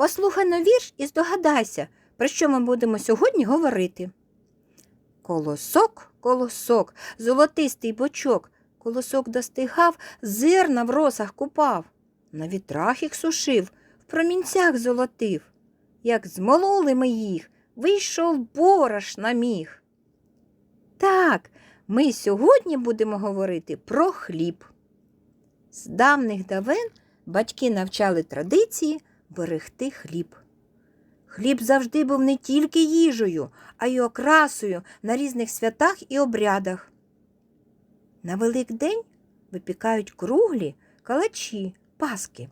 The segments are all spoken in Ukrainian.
Послухай на вірш і здогадайся, про що ми будемо сьогодні говорити. Колосок, колосок, золотистий бочок, колосок достигав, зерна в росах купав, на вітрах їх сушив, в промінцях золотив. Як змололи ми їх, вийшов борош на міг. Так, ми сьогодні будемо говорити про хліб. З давних давен батьки навчали традиції берегти хліб. Хліб завжди був не тільки їжею, а й окрасою на різних святах і обрядах. На Великдень випікають круглі калачі, паски.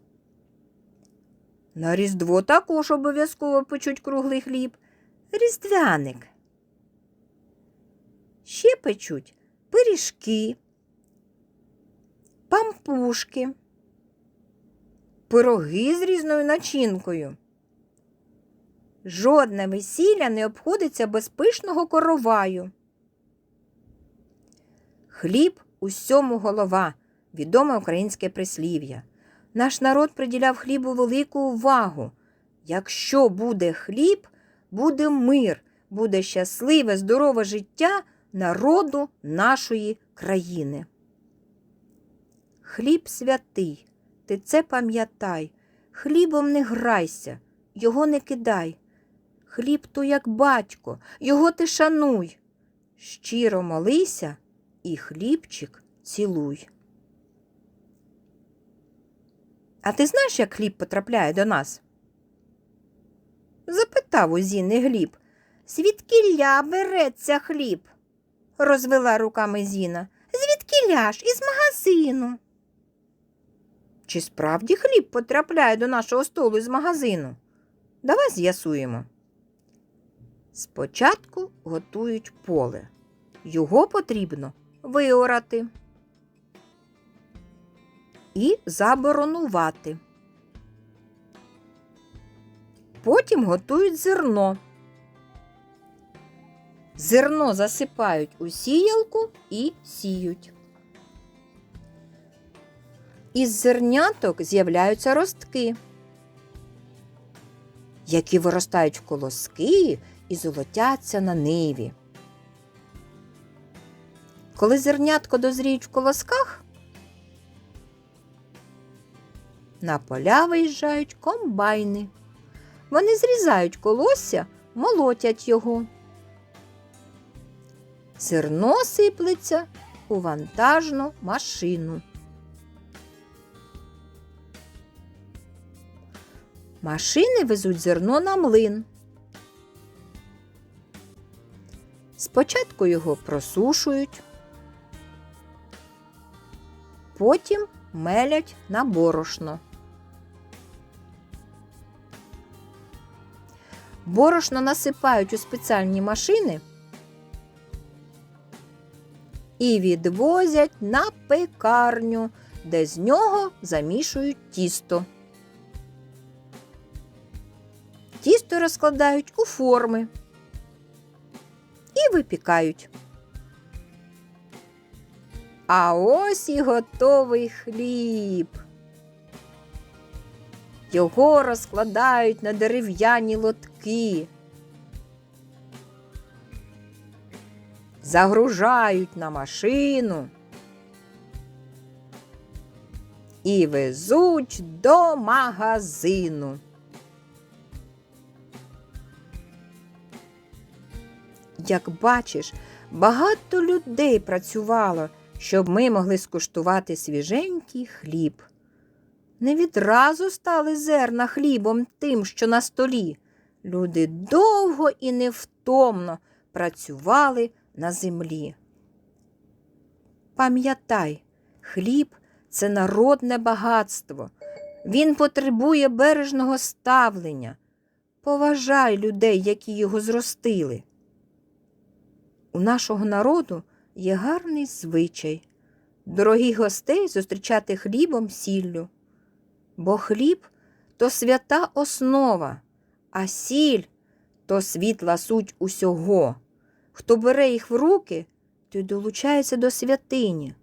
На Різдво також обов'язково печуть круглий хліб, різдвяник. Ще печуть пиріжки, пампушки, пироги з різною начинкою. Жодне весілля не обходиться без пишного короваю. Хліб усьому голова відоме українське прислів'я. Наш народ приділяв хлібу велику увагу. Якщо буде хліб, буде мир, буде щасливе, здорове життя народу нашої країни. Хліб святий, ти це пам'ятай, хлібом не грайся, його не кидай. Хліб то як батько, його ти шануй. Щиро молися і хлібчик цілуй. А ти знаєш, як хліб потрапляє до нас? Запитав у Зіни Гліб. Звідкіля береться хліб? розвела руками Зіна. Звідкіля ж із магазину. Чи справді хліб потрапляє до нашого столу з магазину? Давай з'ясуємо. Спочатку готують поле. Його потрібно виорати і заборонувати. Потім готують зерно. Зерно засипають у сіялку і сіють. Із зерняток з'являються ростки, які виростають в колоски і золотяться на ниві. Коли зернятко дозріють в колосках, на поля виїжджають комбайни. Вони зрізають колосся, молотять його. Зерно сиплеться у вантажну машину. Машини везуть зерно на млин. Спочатку його просушують, потім мелять на борошно. Борошно насипають у спеціальні машини і відвозять на пекарню, де з нього замішують тісто. Розкладають у форми і випікають. А ось і готовий хліб. Його розкладають на дерев'яні лотки, загружають на машину і везуть до магазину. Як бачиш, багато людей працювало, щоб ми могли скуштувати свіженький хліб. Не відразу стали зерна хлібом тим, що на столі. Люди довго і невтомно працювали на землі. Пам'ятай, хліб це народне багатство. Він потребує бережного ставлення. Поважай людей, які його зростили. У нашого народу є гарний звичай дорогих гостей зустрічати хлібом сіллю. Бо хліб то свята основа, а сіль то світла суть усього. Хто бере їх в руки, той долучається до святині.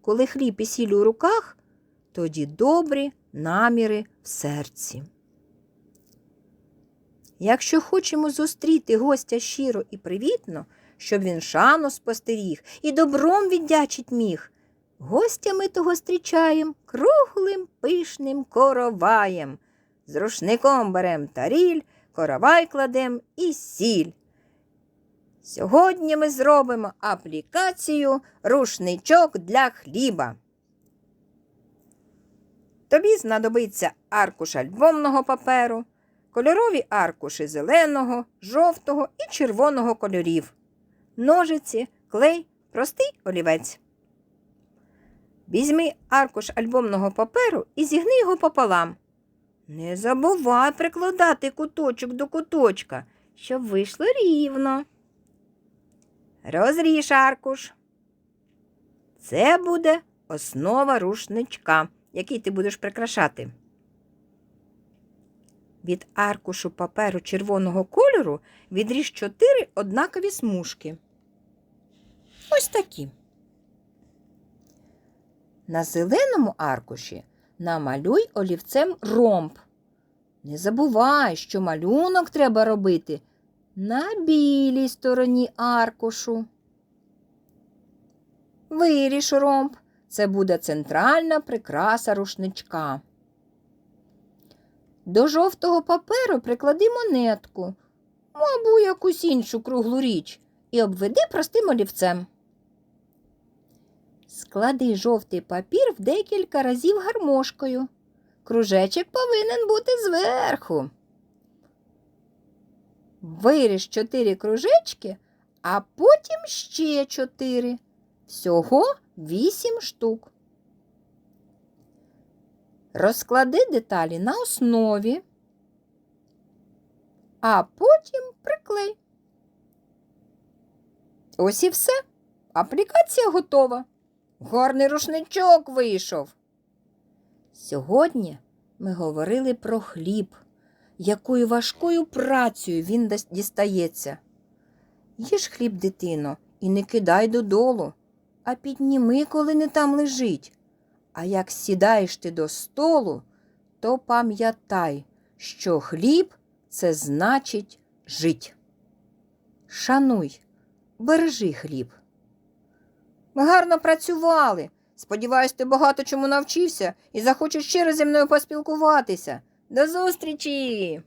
Коли хліб і сіль у руках, тоді добрі наміри в серці. Якщо хочемо зустріти гостя щиро і привітно, щоб він шану спостеріг і добром віддячить міг, гостя ми того зустрічаєм круглим пишним короваєм. З рушником берем таріль, коровай кладем і сіль. Сьогодні ми зробимо аплікацію рушничок для хліба. Тобі знадобиться аркуш альбомного паперу, кольорові аркуші зеленого, жовтого і червоного кольорів, ножиці, клей, простий олівець. Візьми аркуш альбомного паперу і зігни його пополам. Не забувай прикладати куточок до куточка, щоб вийшло рівно. Розріж аркуш. Це буде основа рушничка, який ти будеш прикрашати. Від аркушу паперу червоного кольору відріж чотири однакові смужки. Ось такі. На зеленому аркуші намалюй олівцем ромб. Не забувай, що малюнок треба робити на білій стороні аркушу. Виріж ромб. Це буде центральна прикраса рушничка. До жовтого паперу приклади монетку, або якусь іншу круглу річ, і обведи простим олівцем. Склади жовтий папір в декілька разів гармошкою. Кружечок повинен бути зверху. Виріж чотири кружечки, а потім ще чотири. Всього вісім штук. Розклади деталі на основі, а потім приклей. Ось і все. Аплікація готова. Гарний рушничок вийшов. Сьогодні ми говорили про хліб, якою важкою працею він дістається. Їж хліб, дитино, і не кидай додолу, а підніми, коли не там лежить. А як сідаєш ти до столу, то пам'ятай, що хліб це значить жить. Шануй, бережи хліб. Ми гарно працювали. Сподіваюсь, ти багато чому навчився і захочеш ще раз зі мною поспілкуватися. До зустрічі!